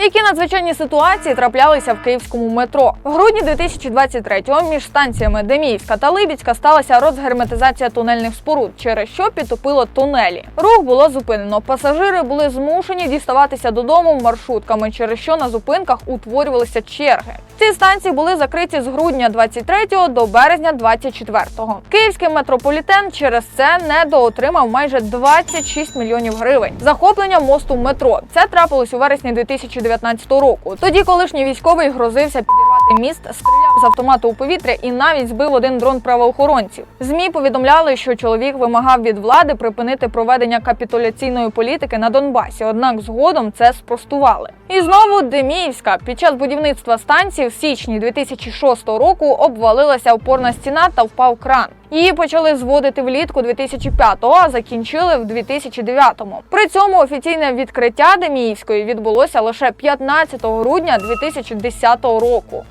Які надзвичайні ситуації траплялися в київському метро? В грудні 2023-го між станціями Деміївська та Либідська сталася розгерметизація тунельних споруд, через що підтопило тунелі. Рух було зупинено. Пасажири були змушені діставатися додому маршрутками, через що на зупинках утворювалися черги. Ці станції були закриті з грудня 23 до березня 24-го. Київський метрополітен через це недоотримав майже 26 мільйонів гривень. Захоплення мосту метро. Це трапилось у вересні 2019 року. Тоді колишній військовий грозився підірвати міст, стріляв з автомату у повітря і навіть збив один дрон правоохоронців. Змі повідомляли, що чоловік вимагав від влади припинити проведення капітуляційної політики на Донбасі. Однак згодом це спростували. І знову Деміївська під час будівництва станції в січні 2006 року обвалилася опорна стіна та впав кран. Її почали зводити влітку 2005-го, а закінчили в 2009-му. При цьому офіційне відкриття Деміївської відбулося лише 15 грудня 2010 року.